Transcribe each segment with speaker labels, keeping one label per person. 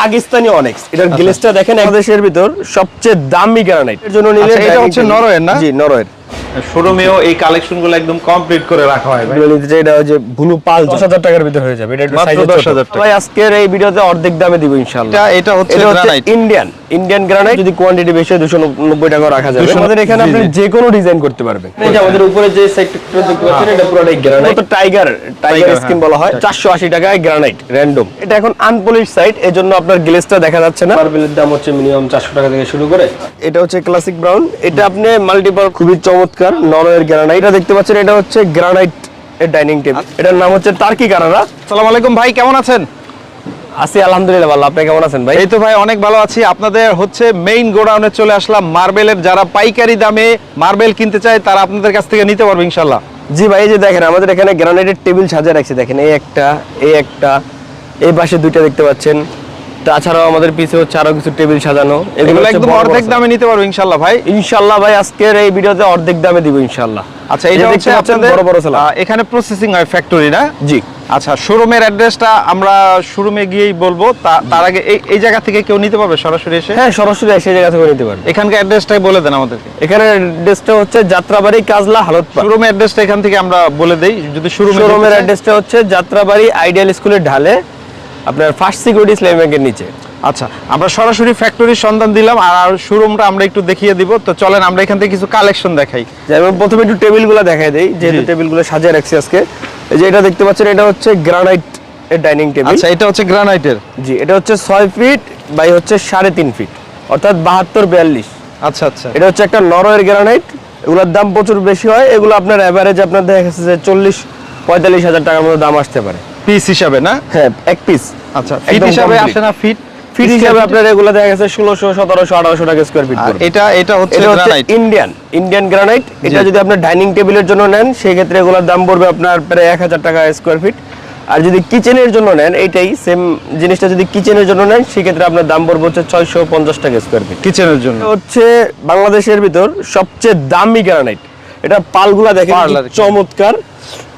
Speaker 1: পাকিস্তানি অনেক্স এটার গ্লেসটা দেখেন বাংলাদেশের ভিতর সবচেয়ে দামি গ্রানাইট এর জন্য নিলে
Speaker 2: আচ্ছা, এটা হচ্ছে নরওয়ের না?
Speaker 1: জি নরওয়ের।
Speaker 2: শোরুমেও এই কালেকশনগুলো একদম কমপ্লিট করে রাখা হয় ভাই।
Speaker 1: এটা হচ্ছে ব্লু পাল দশ হাজার টাকার ভিতরে হয়ে যাবে এটা একটু
Speaker 2: মাত্র 10,000 টাকা।
Speaker 1: ভাই আজকের এই ভিডিওতে অর্ধেক দামে দিব ইনশাআল্লাহ।
Speaker 2: এটা- এটা হচ্ছে granite।
Speaker 1: ইন্ডিয়ান ইন্ডিয়ান গ্রানাইট যদি কোয়ান্টিটি বেশি হয় দুশো নব্বই টাকা রাখা যাবে। আমাদের এখানে আপনি যে কোনো ডিজাইন করতে পারবেন। এই যে আমাদের উপরে যে সেক্টরটা দেখতে পাচ্ছেন এটা পুরোটাই গ্রানাইট তো টাইগার টাইগার স্কিন
Speaker 2: হ্যাঁ।
Speaker 1: বলা হয়। চারশো আশি টাকায় গ্রানাইট র্যান্ডম এটা এখন আনপলিশ সাইট এর জন্য আপনার গ্লেসটা দেখা যাচ্ছে না। মার্বেলের দাম হচ্ছে মিনিমাম চারশো টাকা থেকে শুরু করে। এটা হচ্ছে ক্লাসিক ব্রাউন এটা আপনি মাল্টিপাল খুবই চমৎকার নরওয়ের গ্রানাইট। এটা দেখতে পাচ্ছেন এটা হচ্ছে গ্রানাইট এর ডাইনিং টেবিল। এটার নাম হচ্ছে টার্কি কানারা
Speaker 2: সালাম আলাইকুম ভাই কেমন আছেন?
Speaker 1: আছি আলহামদুলিল্লাহ ভালো আপনি কেমন আছেন ভাই?
Speaker 2: এই তো ভাই অনেক ভালো আছি। আপনাদের হচ্ছে মেইন গোডাউনে চলে আসলাম মার্বেলের। যারা পাইকারি দামে মার্বেল কিনতে চায় তারা আপনাদের কাছ থেকে নিতে পারবে ইনশাল্লাহ
Speaker 1: জি ভাই এই যে দেখেন আমাদের এখানে গ্রানাইটের টেবিল সাজিয়ে রাখছি। দেখেন এই একটা এই একটা এই পাশে দুইটা দেখতে পাচ্ছেন। তাছাড়াও আমাদের পিছে হচ্ছে আরও কিছু টেবিল সাজানো।
Speaker 2: এগুলো একদম অর্ধেক দামে নিতে পারবে ইনশাল্লাহ ভাই।
Speaker 1: ইনশাল্লাহ ভাই আজকের এই ভিডিওতে অর্ধেক দামে দিব ইনশাল্লাহ
Speaker 2: আচ্ছা এটা হচ্ছে আপনাদের
Speaker 1: বড় বড়
Speaker 2: এখানে প্রসেসিং হয় ফ্যাক্টরি না?
Speaker 1: জি।
Speaker 2: আচ্ছা শোরুমের অ্যাড্রেসটা আমরা শোরুমে গিয়েই বলব। তার আগে এই এই জায়গা থেকে কেউ নিতে পারবে সরাসরি এসে?
Speaker 1: হ্যাঁ সরাসরি সেই জায়গা থেকে নিতে পারবেন
Speaker 2: এখানকার অ্যাড্রেসটাই বলে দেন আমাদেরকে।
Speaker 1: এখানে অ্যাড্রেসটা হচ্ছে যাত্রাবাড়ি কাজলা হালতপাড়া
Speaker 2: শোরুমের অ্যাড্রেসটা এখান থেকে আমরা বলে দেই যদি শোরুমে
Speaker 1: শোরুমের অ্যাড্রেসটা হচ্ছে যাত্রাবাড়ি আইডিয়াল স্কুলের ঢালে আপনার ফার্স্ট সিকিউরিটি ইসলামী ব্যাংকের নিচে।
Speaker 2: আচ্ছা আমরা সরাসরি ফ্যাক্টরির সন্ধান দিলাম আর শোরুমটা আমরা একটু দেখিয়ে দিব। তো চলেন আমরা এখান থেকে কিছু কালেকশন দেখাই।
Speaker 1: যেমন প্রথমে একটু টেবিলগুলো দেখাই দেই যেহেতু। টেবিলগুলো সাজিয়ে রাখছি আজকে। এই যে এটা দেখতে পাচ্ছেন এটা হচ্ছে গ্রানাইট এর ডাইনিং টেবিল
Speaker 2: আচ্ছা এটা হচ্ছে গ্রানাইটের
Speaker 1: জি এটা হচ্ছে ছয় ফিট বাই হচ্ছে সাড়ে তিন ফিট অর্থাৎ বাহাত্তর বিয়াল্লিশ।
Speaker 2: আচ্ছা আচ্ছা।
Speaker 1: এটা হচ্ছে একটা নরওয়ের গ্রানাইট এগুলোর দাম প্রচুর বেশি হয়। এগুলো আপনার এভারেজ আপনার দেখা যাচ্ছে যে চল্লিশ পঁয়তাল্লিশ হাজার টাকার মতো দাম আসতে পারে।
Speaker 2: পিস হিসাবে না?
Speaker 1: হ্যাঁ এক পিস
Speaker 2: আচ্ছা ফিট হিসাবে আসে না ফিট?
Speaker 1: ফিট হিসাবে আপনার এগুলো দেখা গেছে ষোলোশো সতেরোশো আঠারোশো টাকা স্কোয়ার ফিট
Speaker 2: আর এটা এটা হচ্ছে
Speaker 1: ইন্ডিয়ান ইন্ডিয়ান গ্রানাইট এটা যদি আপনার ডাইনিং টেবিলের জন্য নেন সেই ক্ষেত্রে এগুলোর দাম পড়বে আপনার প্রায় এক হাজার টাকা স্কোয়ার ফিট আর যদি কিচেনের জন্য নেন এইটাই সেম জিনিসটা যদি কিচেনের জন্য নেন সেক্ষেত্রে আপনার দাম পড়বে হচ্ছে ছয়শো পঞ্চাশ টাকা স্কোয়ার ফিট
Speaker 2: কিচেনের জন্য?
Speaker 1: হচ্ছে বাংলাদেশের ভিতর সবচেয়ে দামি গ্রানাইট এটা পালগুলা দেখেন। চমৎকার।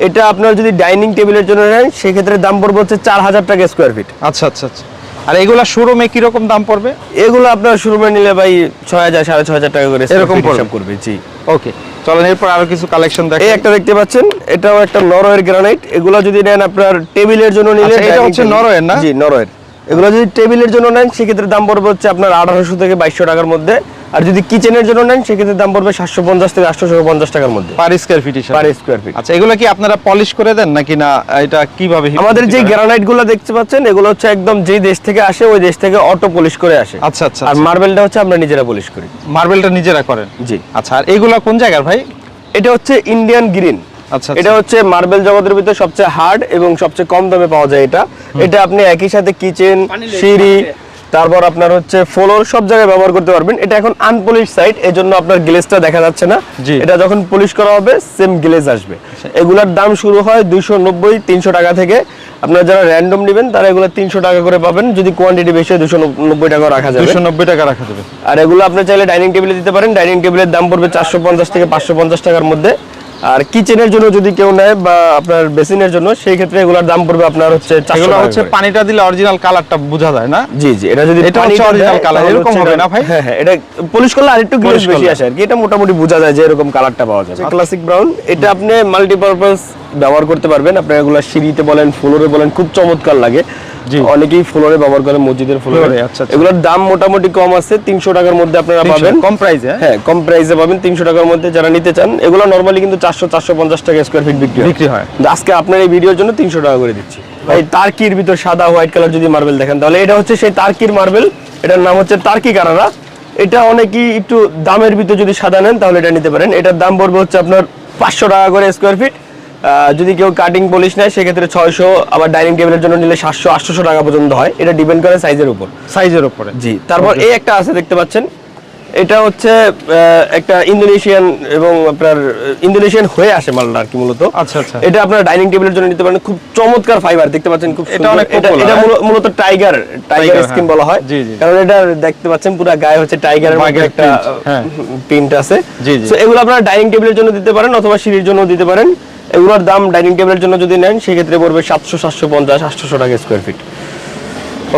Speaker 1: এটা আপনার যদি ডাইনিং টেবিলের জন্য নেন সেক্ষেত্রে দাম পড়বে হচ্ছে চার হাজার টাকা স্কোয়ার ফিট
Speaker 2: আচ্ছা আচ্ছা আচ্ছা। আর এগুলা শোরুমে কি রকম দাম পড়বে?
Speaker 1: এগুলো আপনার শোরুমে নিলে ভাই ছয় হাজার সাড়ে ছয় হাজার টাকা করে
Speaker 2: এরকম
Speaker 1: হিসাব করবে জি।
Speaker 2: ওকে চলেন এরপর আরও কিছু কালেকশন
Speaker 1: এই একটা দেখতে পাচ্ছেন এটাও একটা নরওয়ের গ্রানাইট এগুলো যদি নেন আপনার টেবিলের জন্য নিলে
Speaker 2: আচ্ছা, এটা হচ্ছে নরওয়ের না?
Speaker 1: জি নরওয়ের। এগুলো যদি টেবিলের জন্য নেন সেক্ষেত্রে দাম পড়বে হচ্ছে আপনার আঠারোশো থেকে বাইশশো টাকার মধ্যে। আর যদি কিচেনের জন্য নেন সেক্ষেত্রে দাম পড়বে সাতশো পঞ্চাশ থেকে আটশো পঞ্চাশ টাকার মধ্যে।
Speaker 2: Per square feet
Speaker 1: per square feet
Speaker 2: আচ্ছা এগুলো কি আপনারা পলিশ করে দেন নাকি না এটা কীভাবে
Speaker 1: আমাদের যে? গ্রানাইটগুলো দেখতে পাচ্ছেন এগুলো হচ্ছে একদম যেই দেশ থেকে আসে ওই দেশ থেকে অটো পলিশ করে আসে।
Speaker 2: আচ্ছা আচ্ছা
Speaker 1: আর মার্বেলটা হচ্ছে আমরা নিজেরা পলিশ করি।
Speaker 2: মার্বেলটা নিজেরা করেন?
Speaker 1: জি।
Speaker 2: আচ্ছা আর এগুলা কোন জায়গার ভাই?
Speaker 1: এটা হচ্ছে ইন্ডিয়ান গ্রিন
Speaker 2: আচ্ছা
Speaker 1: এটা হচ্ছে মার্বেল জগতের ভিতরে সবচেয়ে হার্ড এবং সবচেয়ে কম দামে পাওয়া যায় এটা। এটা আপনি একই সাথে কিচেন সিঁড়ি তারপর আপনার হচ্ছে ফ্লোর সব জায়গায় ব্যবহার করতে পারবেন। এটা এখন আনপলিশ সাইট এর জন্য আপনার গ্লেজটা দেখা যাচ্ছে না। এটা যখন পলিশ করা হবে সেম গ্লেজ আসবে। এগুলার দাম শুরু হয় দুইশো নব্বই তিনশো টাকা থেকে। আপনারা যারা র্যান্ডম নেবেন তারা এগুলো তিনশো টাকা করে পাবেন। যদি কোয়ান্টিটি বেশি হয় দুশো নব্বই টাকা রাখা যাবে।
Speaker 2: দুশো নব্বই টাকা রাখা যাবে।
Speaker 1: আর এগুলো আপনি চাইলে ডাইনিং টেবিলে দিতে পারেন। ডাইনিং টেবিলের দাম পড়বে চারশো পঞ্চাশ থেকে পাঁচশো পঞ্চাশ টাকার মধ্যে। আর কিচেনের জন্য যদি কেউ নেয় বা আপনার বেসিনের জন্য সেই ক্ষেত্রে এগুলোর দাম পড়বে আপনার হচ্ছে
Speaker 2: এগুলো হচ্ছে পানিটা দিলে অরিজিনাল কালারটা বোঝা যায় না?
Speaker 1: জি জি এটা যদি
Speaker 2: এটা হচ্ছে colour,
Speaker 1: তাহলে
Speaker 2: এরকম হবে না ভাই?
Speaker 1: হ্যাঁ হ্যাঁ এটা পলিশ করলে আরেকটু গ্লেজ বেশি আসে আর কি। এটা মোটামুটি বোঝা যায় যে এরকম কালারটা পাওয়া যাবে। ক্লাসিক ব্রাউন এটা আপনি মাল্টিপারপাস ব্যবহার করতে পারবেন। আপনি এগুলো সিঁড়িতে বলেন ফ্লোরে বলেন খুব চমৎকার লাগে। অনেকেই ফ্লোরে ব্যবহার করে মসজিদের ফ্লোরে
Speaker 2: আচ্ছা, আচ্ছা।
Speaker 1: এগুলোর দাম মোটামুটি কম আছে তিনশো টাকার মধ্যে আপনারা পাবেন।
Speaker 2: কম প্রাইসে
Speaker 1: হ্যাঁ? কম প্রাইসে পাবেন তিনশো টাকার মধ্যে যারা নিতে চান। এগুলো নর্মালি কিন্তু চারশো চারশো পঞ্চাশ টাকা স্কোয়ার ফিট বিক্রি হয়।
Speaker 2: বিক্রি হয়।
Speaker 1: আজকে আপনার এই ভিডিওর জন্য তিনশো টাকা করে দিচ্ছি। ভাই তার্কির ভিতর সাদা হোয়াইট কালার যদি মার্বেল দেখেন তাহলে এটা হচ্ছে সেই তার্কির মার্বেল এটার নাম হচ্ছে তার্কি কারারা এটা অনেকেই একটু দামের ভিতর যদি সাদা নেন তাহলে এটা নিতে পারেন। এটার দাম পড়বে হচ্ছে আপনার পাঁচশো টাকা করে স্কোয়ার ফিট যদি কেউ কাটিং পলিশ নেয় সেক্ষেত্রে ছয়শো আবার ডাইনিং টেবিলের জন্য নিলে সাতশো আটশো টাকা পর্যন্ত হয় এটা ডিপেন্ড করে সাইজের উপর
Speaker 2: সাইজের উপরে
Speaker 1: জি তারপর এই একটা আছে দেখতে পাচ্ছেন এটা হচ্ছে একটা ইন্দোনেশিয়ান এবং আপনার ইন্দোনেশিয়ান হয়ে আসে মালটা আর কি মূলত
Speaker 2: আচ্ছা, আচ্ছা।
Speaker 1: এটা আপনার ডাইনিং টেবিলের জন্য নিতে পারেন খুব চমৎকার ফাইবার দেখতে পাচ্ছেন খুব
Speaker 2: এটা অনেক
Speaker 1: এটা এটা? মূলত টাইগার টাইগার স্কিন। বলা হয়
Speaker 2: জি, জি।
Speaker 1: কারণ এটা দেখতে পাচ্ছেন পুরো গায়ে হচ্ছে টাইগারের
Speaker 2: Tiger
Speaker 1: একটা
Speaker 2: print, হ্যাঁ।
Speaker 1: প্রিন্ট আছে
Speaker 2: জি, জি।
Speaker 1: So, এগুলো আপনারা ডাইনিং টেবিলের জন্য দিতে পারেন অথবা সিঁড়ির জন্য দিতে পারেন এগুলোর দাম ডাইনিং টেবিলের জন্য যদি নেন সেক্ষেত্রে পড়বে সাতশো সাতশো পঞ্চাশ আটশো টাকা স্কোয়ার ফিট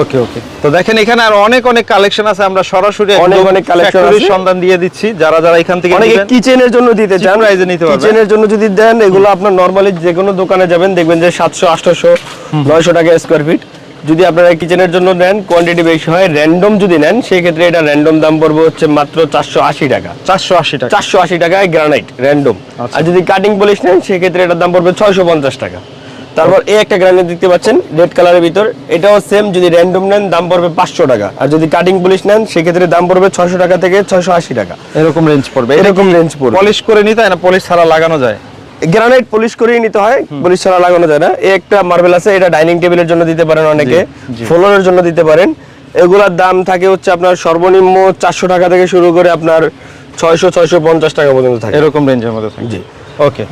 Speaker 2: ওকে ওকে তো দেখেন এখানে আর অনেক অনেক কালেকশন আছে। আমরা সরাসরি
Speaker 1: অনেক অনেক
Speaker 2: কালেকশন
Speaker 1: আছে।
Speaker 2: সন্ধান দিয়ে দিচ্ছি। যারা যারা এখান থেকে
Speaker 1: অনেকে। কিচেনের জন্য দিতে চান।
Speaker 2: প্রাইজে নিতে পারবেন।
Speaker 1: কিচেনের জন্য যদি দেন এগুলো আপনার নরমালি যে কোনো দোকানে যাবেন দেখবেন যে সাতশো আটশোশো নয়শো টাকা স্কোয়ার ফিট যদি আপনারা কিচেনের জন্য নেন কোয়ান্টিটি বেশি হয় র্যান্ডম যদি নেন সেই ক্ষেত্রে এটা র্যান্ডম দাম পড়বে হচ্ছে মাত্র চারশো আশি টাকা।
Speaker 2: চারশো আশি টাকা।
Speaker 1: চারশো আশি টাকায় গ্রানাইট র্যান্ডম
Speaker 2: আচ্ছা।
Speaker 1: আর যদি কাটিং পলিশ নেন সেক্ষেত্রে এটার দাম পড়বে ছয়শো পঞ্চাশ টাকা। তারপর এই একটা গ্রানাইট দেখতে পাচ্ছেন রেড কালারের ভিতর। এটাও সেম যদি র্যান্ডম নেন দাম পড়বে পাঁচশো টাকা। আর যদি কাটিং পলিশ নেন সেক্ষেত্রে দাম পড়বে ছয়শো টাকা থেকে ছয়শো আশি টাকা।
Speaker 2: এরকম রেঞ্জ পড়বে।
Speaker 1: এরকম রেঞ্জ পড়বে।
Speaker 2: পলিশ করে নিতে হয় না পলিশ ছাড়া লাগানো যায়?
Speaker 1: গ্রানাইট পলিশ করেই নিতে হয় পলিশ ছাড়া লাগানো যায় না। এই একটা মার্বেল আছে এটা ডাইনিং টেবিলের জন্য দিতে পারেন অনেকে ফ্লোরের জন্য দিতে পারেন। এগুলার দাম থাকে হচ্ছে আপনার সর্বনিম্ন চারশো টাকা থেকে শুরু করে আপনার ছয়শো ছয়শো পঞ্চাশ টাকা পর্যন্ত থাকে।
Speaker 2: এরকম রেঞ্জের মধ্যে থাকে।
Speaker 1: জি।
Speaker 2: ওকে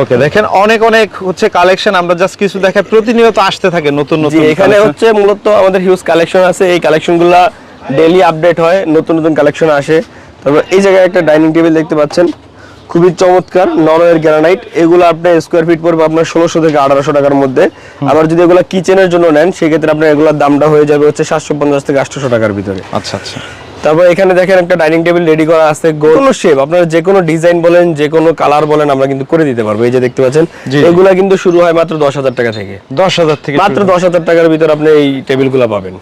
Speaker 2: ওকে দেখেন অনেক অনেক হচ্ছে কালেকশন আমরা জাস্ট কিছু দেখে প্রতিনিয়ত আসতে থাকে নতুন নতুন
Speaker 1: এখানে হচ্ছে মূলত আমাদের হিউজ কালেকশন আছে এই কালেকশনগুলো ডেইলি আপডেট হয় নতুন নতুন কালেকশন আসে। তারপর এই জায়গায় একটা ডাইনিং টেবিল দেখতে পাচ্ছেন। খুবই চমৎকার নরওয়ের গ্রানাইট। এগুলো আপনার স্কোয়ার ফিট পড়বে আপনার ষোলোশো থেকে আঠারোশো টাকার মধ্যে। আবার যদি এগুলো কিচেনের জন্য নেন সেক্ষেত্রে আপনার এগুলোর দামটা হয়ে যাবে হচ্ছে সাতশো পঞ্চাশ থেকে আটশোশো টাকার ভিতরে।
Speaker 2: আচ্ছা আচ্ছা।
Speaker 1: তারপর এখানে দেখেন একটা ডাইনিং টেবিল রেডি করা আছে কোনো শেপ আপনারা যে কোনো ডিজাইন বলেন যে কোনো কালার বলেন আমরা কিন্তু করে দিতে পারব। এই যে দেখতে পাচ্ছেন এগুলা কিন্তু শুরু হয় মাত্র দশ হাজার টাকা থেকে।
Speaker 2: দশ হাজার থেকে
Speaker 1: মাত্র দশ হাজার টাকার ভিতর আপনি এই টেবিলগুলো পাবেন।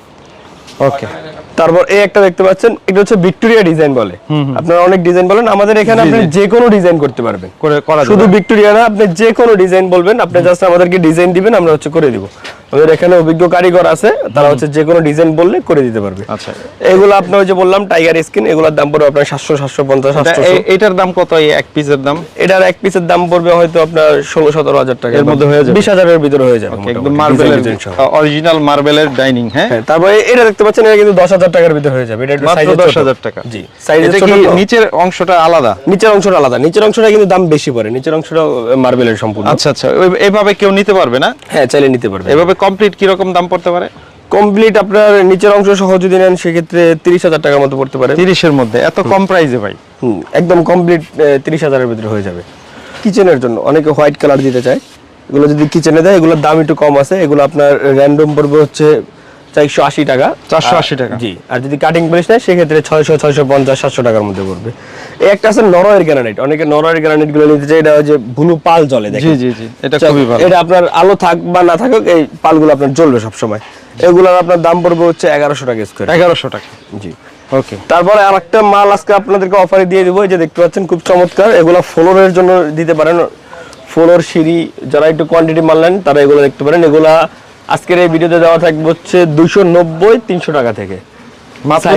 Speaker 2: ওকে।
Speaker 1: তারপর এই একটা দেখতে পাচ্ছেন এটা হচ্ছে ভিক্টোরিয়া ডিজাইন বলে। আপনারা অনেক ডিজাইন বলেন আমাদের এখানে আপনি যে কোনো ডিজাইন করতে পারবেন।
Speaker 2: করে করা
Speaker 1: শুধু ভিক্টোরিয়া না আপনি যে কোনো ডিজাইন বলবেন আপনি জাস্ট আমাদেরকে ডিজাইন দিবেন আমরা হচ্ছে করে দিব। আমাদের এখানে অভিজ্ঞ কারিগর আছে তারা হচ্ছে যে কোনো ডিজাইন বললে করে দিতে পারবে।
Speaker 2: আচ্ছা।
Speaker 1: এগুলো আপনার ওই যে বললাম টাইগার স্কিন এগুলোর দাম পড়বে আপনার সাতশো সাতশো পঞ্চাশ
Speaker 2: এটার দাম কত এই এক পিসের দাম?
Speaker 1: এটার এক পিসের দাম পড়বে হয়তো আপনার ষোলো সতেরো হাজার টাকা
Speaker 2: এর মধ্যে হয়ে যাবে?
Speaker 1: বিশ হাজারের ভিতরে হয়ে যাবে
Speaker 2: একদম মার্বেলের অরিজিনাল মার্বেলের ডাইনিং হ্যাঁ?
Speaker 1: হ্যাঁ তারপরে এটা দেখতে পাচ্ছেন এটা কিন্তু দশ হাজার টাকার ভিতরে হয়ে যাবে। এটা
Speaker 2: মাত্র দশ হাজার টাকা।
Speaker 1: জি সাইজ
Speaker 2: কি নিচের অংশটা আলাদা?
Speaker 1: নিচের অংশটা আলাদা। নিচের অংশটা কিন্তু দাম বেশি পড়ে। নিচের অংশটা মার্বেলের সম্পূর্ণ।
Speaker 2: আচ্ছা আচ্ছা। এভাবে কেউ নিতে পারবে না?
Speaker 1: হ্যাঁ চাইলে নিতে পারবে।
Speaker 2: এভাবে কমপ্লিট কীরকম দাম পড়তে পারে?
Speaker 1: কমপ্লিট আপনার নিচের অংশ সহ যদি নেন সেক্ষেত্রে তিরিশ হাজার টাকার মতো পড়তে পারে।
Speaker 2: তিরিশের মধ্যে এত কম প্রাইসে ভাই।
Speaker 1: হুম, একদম কমপ্লিট তিরিশ হাজারের ভিতরে হয়ে যাবে। কিচেনের জন্য অনেকে হোয়াইট কালার দিতে চায়। এগুলো যদি কিচেনে দেয় এগুলোর দাম একটু কম আছে। এগুলো আপনার র্যান্ডম পড়বে হচ্ছে চারশো আশি টাকা।
Speaker 2: 480 টাকা।
Speaker 1: জি আর যদি কাটিং পলিশ নেয় সেক্ষেত্রে ছয়শো ছয়শো পঞ্চাশ সাতশো টাকার মধ্যে পড়বে। এই একটা আছে গ্রানাইট অনেকে গ্রানাইটগুলো নিতে এটা যে পাল দেখেন।
Speaker 2: জি জি জি এটা খুবই ভালো।
Speaker 1: এটা আপনার আলো থাক বা না থাকুক এই পালগুলো আপনার জ্বলবে সবসময়। এগুলোর আপনার দাম পড়বে হচ্ছে এগারোশো টাকা স্কোয়ার
Speaker 2: এগারোশো টাকা।
Speaker 1: জি।
Speaker 2: ওকে।
Speaker 1: তারপরে আর একটা মাল আজকে আপনাদেরকে অফারে দিয়ে দিব যে দেখতে পাচ্ছেন খুব চমৎকার। এগুলো ফ্লোরের জন্য দিতে পারেন। ফ্লোর সিঁড়ি যারা একটু কোয়ান্টিটি মাল নেন তারা এগুলো দেখতে পারেন। এগুলা আজকের এই ভিডিওতে দেওয়া থাকবে হচ্ছে নব্বই তিনশো টাকা থেকে।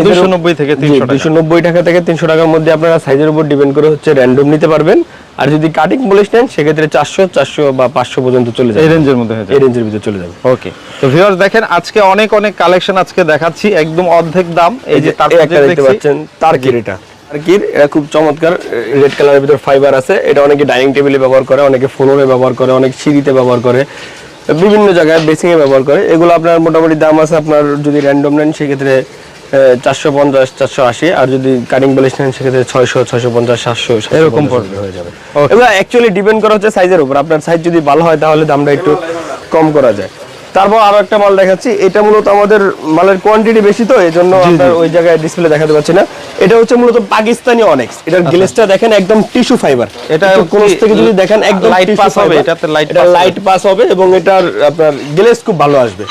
Speaker 2: দুশো নব্বই থেকে তিনশো টাকা।
Speaker 1: থেকে তিনশো টাকার মধ্যে আপনারা সাইজের উপর ডিপেন্ড করে হচ্ছে র্যান্ডম নিতে পারবেন। আর যদি কাটিং বলিস নেন সেক্ষেত্রে চারশো চারশো বা পাঁচশো পর্যন্ত চলে
Speaker 2: এই
Speaker 1: যাবে
Speaker 2: রেঞ্জের মধ্যে
Speaker 1: এই রেঞ্জের ভিতরে চলে যাবে।
Speaker 2: ওকে তো ভিউয়ার্স দেখেন আজকে অনেক অনেক কালেকশন আজকে দেখাচ্ছি একদম অর্ধেক দাম। এই যে তার
Speaker 1: দেখতে পাচ্ছেন এটা। খুব চমৎকার রেড কালারের ভিতর ফাইবার আছে। এটা অনেকে ডাইনিং টেবিলে ব্যবহার করে অনেকে ফ্লোরে ব্যবহার করে অনেক সিঁড়িতে ব্যবহার করে। বিভিন্ন জায়গায় বেসিংয়ে ব্যবহার করে। এগুলো আপনার মোটামুটি দাম আছে আপনার যদি র্যান্ডম নেন সেক্ষেত্রে চারশো পঞ্চাশ চারশো আশি। আর যদি কাটিং বলিস নেন সেক্ষেত্রে ছয়শো ছয়শো পঞ্চাশ সাতশো
Speaker 2: এরকম
Speaker 1: পড়বে। হয়ে যাবে. এগুলো অ্যাকচুয়ালি ডিপেন্ড করা হচ্ছে সাইজের উপর। আপনার সাইজ যদি ভালো হয় তাহলে দামটা একটু কম করা যায়। তারপর আরও একটা মাল দেখাচ্ছি। এটা মূলত আমাদের মালের কোয়ান্টিটি বেশি তো এই জন্য আপনার ওই জায়গায় ডিসপ্লে দেখাতে পারছি না। এটা হচ্ছে মূলত পাকিস্তানি অনেক এটার গ্লেসটা দেখেন একদম টিস্যু ফাইবার
Speaker 2: এটা
Speaker 1: কোন থেকে যদি দেখেন একদম লাইট
Speaker 2: পাস হবে? এটাতে হবে?
Speaker 1: লাইট পাস হবে এবং এটার আপনার গ্লেস খুব ভালো আসবে।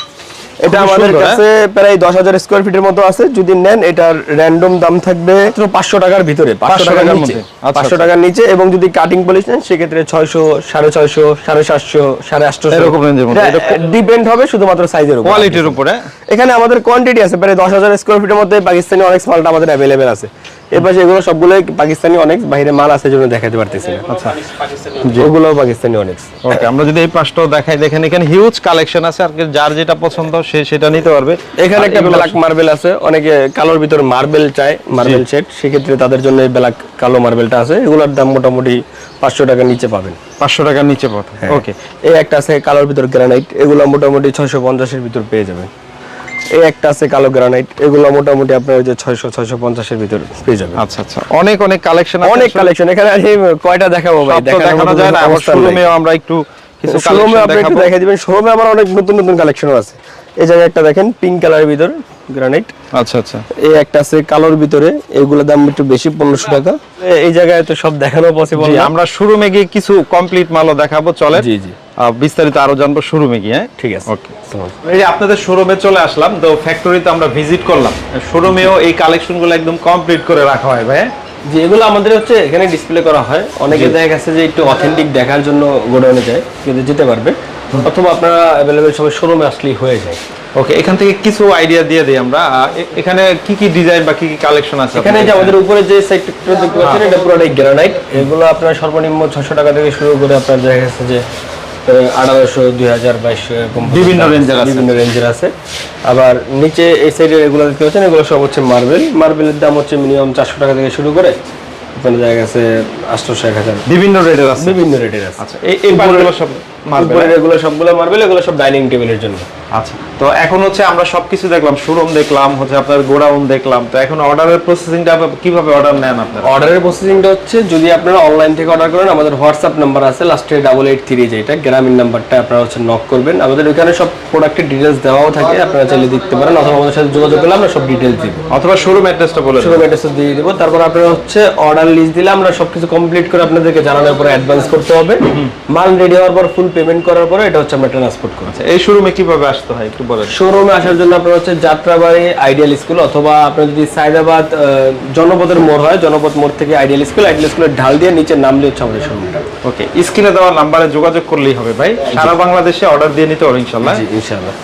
Speaker 1: এটা আমাদের কাছে প্রায় দশ হাজার স্কোয়ার ফিটের মতো আছে যদি নেন এটার র্যান্ডম দাম থাকবে পাঁচশো টাকার ভিতরে পাঁচশো
Speaker 2: 500
Speaker 1: টাকার
Speaker 2: মধ্যে। আচ্ছা,
Speaker 1: পাঁচশো
Speaker 2: আচ্ছা।
Speaker 1: টাকার নিচে এবং যদি কাটিং পলিশ নেন সেক্ষেত্রে ছয়শো সাড়ে ছয়শো সাড়ে সাতশো সাড়ে আটশো
Speaker 2: এরকম এর মধ্যে। এটা
Speaker 1: ডিপেন্ড হবে শুধুমাত্র সাইজের উপর
Speaker 2: কোয়ালিটির উপরে
Speaker 1: এখানে আমাদের কোয়ান্টিটি আছে প্রায় দশ হাজার স্কোয়ার ফিটের মধ্যে পাকিস্তানি অনেক মালটা আমাদের অ্যাভেলেবেল আছে এর পাশে এগুলো সবগুলো পাকিস্তানি অনেক বাইরে মাল আছে জন্য দেখাতে পারতেছি না।
Speaker 2: আচ্ছা।
Speaker 1: ওগুলো পাকিস্তানি অনেক।
Speaker 2: ওকে আমরা যদি এই পাশটাও দেখাই দেখেন এখানে হিউজ কালেকশন আছে আর যার যেটা পছন্দ সে সেটা নিতে পারবে।
Speaker 1: এখানে একটা ব্ল্যাক মার্বেল আছে অনেকে কালোর ভিতর মার্বেল চায় মার্বেল সেট সেক্ষেত্রে তাদের জন্য এই ব্ল্যাক কালো মার্বেলটা আছে এগুলোর দাম মোটামুটি পাঁচশো টাকার নিচে পাবেন।
Speaker 2: পাঁচশো টাকার নিচে পড়ে ওকে।
Speaker 1: এই একটা আছে কালোর ভিতর গ্রানাইট এগুলো মোটামুটি ছয়শো পঞ্চাশের ভিতর পেয়ে যাবেন। এই একটা আছে কালো গ্রানাইট এগুলো মোটামুটি আপনার ওই যে ছয়শো ছয়শো পঞ্চাশের ভিতর পেয়ে যাবেন।
Speaker 2: আচ্ছা আচ্ছা। অনেক অনেক কালেকশন
Speaker 1: অনেক কালেকশন এখানে আমি কয়টা দেখাবো ভাই?
Speaker 2: দেখানো যায় না আমরা একটু কিছু
Speaker 1: শোরুমে আপনি একটু দিবেন। শোরুমে আমার অনেক নতুন নতুন কালেকশন আছে। এই জায়গায় একটা দেখেন পিঙ্ক কালারের ভিতর গ্রানাইট
Speaker 2: আচ্ছা আচ্ছা।
Speaker 1: এই একটা আছে কালোর ভিতরে এগুলোর দাম একটু বেশি পনেরোশো টাকা। এই জায়গায় তো সব দেখানো পসিবল
Speaker 2: আমরা শোরুমে গিয়ে কিছু কমপ্লিট মালও দেখাবো চলে
Speaker 1: জি, জি।
Speaker 2: বিস্তারিত আরও জানব শোরুমে গিয়ে হ্যাঁ?
Speaker 1: ঠিক আছে।
Speaker 2: ওকে এই যে আপনাদের শোরুমে চলে আসলাম তো ফ্যাক্টরিতে আমরা ভিজিট করলাম। শোরুমেও এই কালেকশনগুলো একদম কমপ্লিট করে রাখা হয় ভাই হ্যাঁ?
Speaker 1: যে এগুলো আমাদের হচ্ছে এখানে ডিসপ্লে করা হয়। অনেকে দেখা গেছে যে একটু অথেন্টিক দেখার জন্য গোডাউনে যায় কিন্তু যেতে পারবে। অথবা আপনারা অ্যাভেলেবেল সবাই শোরুমে আসলেই হয়ে যায়।
Speaker 2: ওকে এখান থেকে কিছু আইডিয়া দিয়ে দিই আমরা। এখানে কি কি ডিজাইন বা কি কি কালেকশন আছে
Speaker 1: এখানে যে আমাদের উপরে যে সেক্টর দেখতে পাচ্ছেন এটা পুরোটাই গ্রানাইট এগুলো আপনার সর্বনিম্ন ছশো টাকা থেকে শুরু করে আপনার দেখা গেছে যে আঠারোশো দুই হাজার বাইশশো এরকম
Speaker 2: বিভিন্ন আছে।
Speaker 1: বিভিন্ন রেঞ্জের আছে। আবার নিচে এই সাইডের এগুলো দেখতে পাচ্ছেন এগুলো সব হচ্ছে মার্বেল। মার্বেলের দাম হচ্ছে মিনিমাম চারশো টাকা থেকে শুরু করে ওখানে দেখা গেছে আটশোশো এক হাজার।
Speaker 2: বিভিন্ন রেটের আছে।
Speaker 1: বিভিন্ন রেটের আছে।
Speaker 2: আচ্ছা এই এই সব মার্বেল
Speaker 1: উপরের এগুলো সবগুলো মার্বেল এগুলো সব ডাইনিং টেবিলের জন্য।
Speaker 2: আচ্ছা তো এখন হচ্ছে আমরা সবকিছু দেখলাম শোরুম দেখলাম হচ্ছে আপনার গোডাউন দেখলাম তো এখন অর্ডারের প্রসেসিংটা কীভাবে অর্ডার নেন আপনারা?
Speaker 1: অর্ডারের প্রসেসিংটা হচ্ছে যদি আপনারা অনলাইন থেকে অর্ডার করেন আমাদের হোয়াটসঅ্যাপ নাম্বার আছে লাস্টে ডাবল এইট থ্রি যেটা গ্রামীণ নাম্বারটা আপনারা হচ্ছে নক করবেন। আমাদের ওইখানে সব প্রোডাক্টের ডিটেলস দেওয়াও থাকে আপনারা চাইলে দেখতে পারেন অথবা আমাদের সাথে যোগাযোগ করলে আমরা সব ডিটেলস দিব।
Speaker 2: অথবা শোরুম অ্যাড্রেসটা বলে
Speaker 1: শুরু অ্যাড্রেস দিয়ে দেবো তারপর আপনারা হচ্ছে অর্ডার লিস্ট দিলে আমরা সবকিছু কমপ্লিট করে আপনাদেরকে জানানোর পরে অ্যাডভান্স করতে হবে। মাল রেডি হওয়ার পর ফুল পেমেন্ট করার পরে এটা হচ্ছে আমরা ট্রান্সপোর্ট করছি।
Speaker 2: এই শোরুমে কীভাবে আসতে হয় একটু বলেন?
Speaker 1: শোরুমে আসার জন্য আপনার হচ্ছে যাত্রাবাড়ি আইডিয়াল স্কুল অথবা আপনার যদি সাইদাবাদ জনপদের মোড় হয় জনপদ মোড় থেকে আইডিয়াল স্কুল আইডিয়াল স্কুলের ঢাল দিয়ে নিচে নামলে হচ্ছে আমাদের শোরুমটা
Speaker 2: ওকে স্ক্রিনে দেওয়া নাম্বারে যোগাযোগ করলেই হবে ভাই। সারা বাংলাদেশে অর্ডার দিয়ে নিতে হবে ইনশাল্লাহ
Speaker 1: জি ইনশাআল্লাহ।